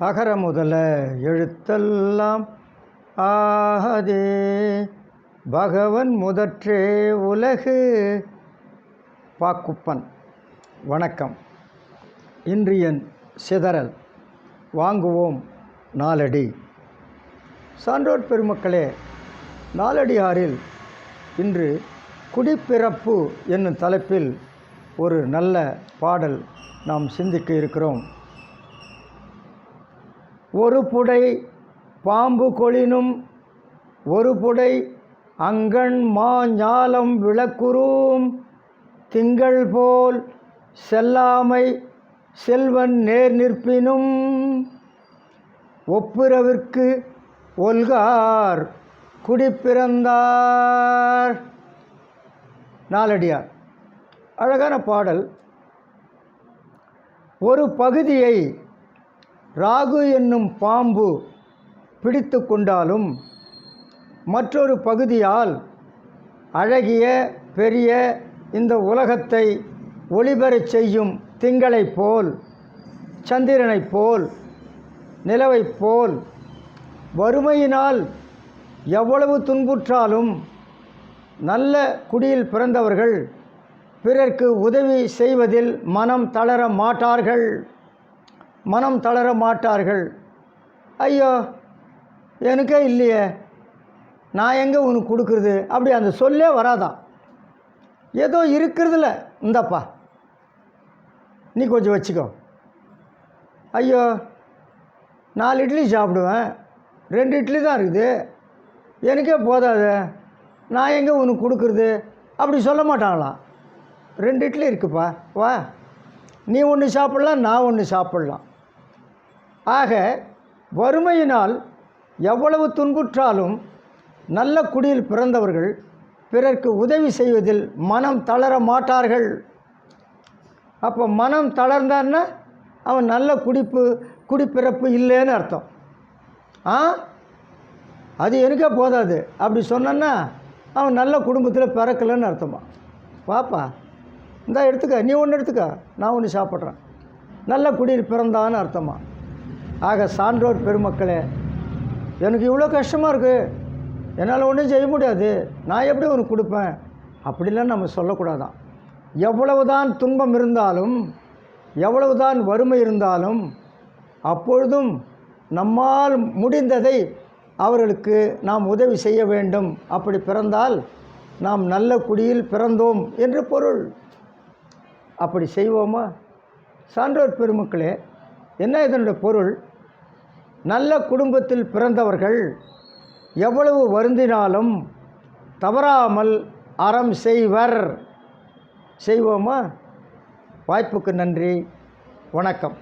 அகர முதல எழுத்தெல்லாம் ஆகதே. பகவன் முதற்றே உலகு. பாக்குப்பன் வணக்கம். இன்றியன் சிதறல். வாங்குவோம் நாலடி. சான்றோர் பெருமக்களே நாலடியாரில் இன்று குடிப்பிறப்பு என்னும் தலைப்பில் ஒரு நல்ல பாடல் நாம் சிந்திக்க இருக்கிறோம். ஒரு புடை பாம்பு கொளினும் ஒரு புடை அங்கண் மா ஞாலம் விளக்குறும். திங்கள் போல் செல்லாமை செல்வன் நேர் நிற்பினும். ஒப்புரவிற்கு ஒல்கார் குடிப்பிறந்தார். நாலடியார். அழகான பாடல். ஒரு பகுதியை ராகு என்னும் பாம்பு பிடித்து கொண்டாலும் மற்றொரு பகுதியால் அழகிய பெரிய இந்த உலகத்தை ஒளிபெறச் செய்யும் திங்களைப் போல் சந்திரனைப் போல் நிலவைப் போல் வறுமையினால் எவ்வளவு துன்புற்றாலும் நல்ல குடியில் பிறந்தவர்கள் பிறர்க்கு உதவி செய்வதில் மனம் தளர மாட்டார்கள். மனம் தளர மாட்டார்கள். ஐயோ எனக்கே இல்லையே. நான் எங்கே உனக்கு கொடுக்குறது? அப்படி அந்த சொல்லே வராதான் ஏதோ இருக்கிறதுல இந்தப்பா. நீ கொஞ்சம் வச்சுக்கோ. ஐயோ நாலு இட்லி சாப்பிடுவேன். ரெண்டு இட்லி தான் இருக்குது. எனக்கே போதாது. நான் எங்கே உனக்கு கொடுக்குறது? அப்படி சொல்ல மாட்டாங்களாம். ரெண்டு இட்லி இருக்குப்பா வா. நீ ஒன்று சாப்பிட்லாம் நான் ஒன்று சாப்பிட்லாம். ஆக வறுமையினால் எவ்வளவு துன்புற்றாலும் நல்ல குடியில் பிறந்தவர்கள் பிறர்க்கு உதவி செய்வதில் மனம் தளர மாட்டார்கள். அப்போ மனம் தளர்ந்தான்னா அவன் நல்ல குடிப்பு குடிப்பிறப்பு இல்லைன்னு அர்த்தம். ஆ? அது எனக்கே போதாது. அப்படி சொன்னன்னா அவன் நல்ல குடும்பத்தில் பிறக்கலைன்னு அர்த்தமா? பாப்பா இந்தா எடுத்துக்க நீ ஒன்று எடுத்துக்க நான் ஒன்று சாப்பிட்றேன். நல்ல குடியில் பிறந்தான்னு அர்த்தமா? ஆக சான்றோர் பெருமக்களே எனக்கு இவ்வளோ கஷ்டமாக இருக்குது என்னால் ஒன்றும் செய்ய முடியாது. நான் எப்படி உனக்கு கொடுப்பேன்? அப்படிலாம் நம்ம சொல்லக்கூடாதான். எவ்வளவுதான் துன்பம் இருந்தாலும் எவ்வளவுதான் வறுமை இருந்தாலும் அப்பொழுதும் நம்மால் முடிந்ததை அவர்களுக்கு நாம் உதவி செய்ய வேண்டும். அப்படி பிறந்தால் நாம் நல்ல குடியில் பிறந்தோம் என்று பொருள். அப்படி செய்வோமா? சான்றோர் பெருமக்களே என்ன இதனுடைய பொருள்? நல்ல குடும்பத்தில் பிறந்தவர்கள் எவ்வளவு வருந்தினாலும் தவறாமல் அறம் செய்வர். செய்வோமா? வாய்ப்புக்கு நன்றி. வணக்கம்.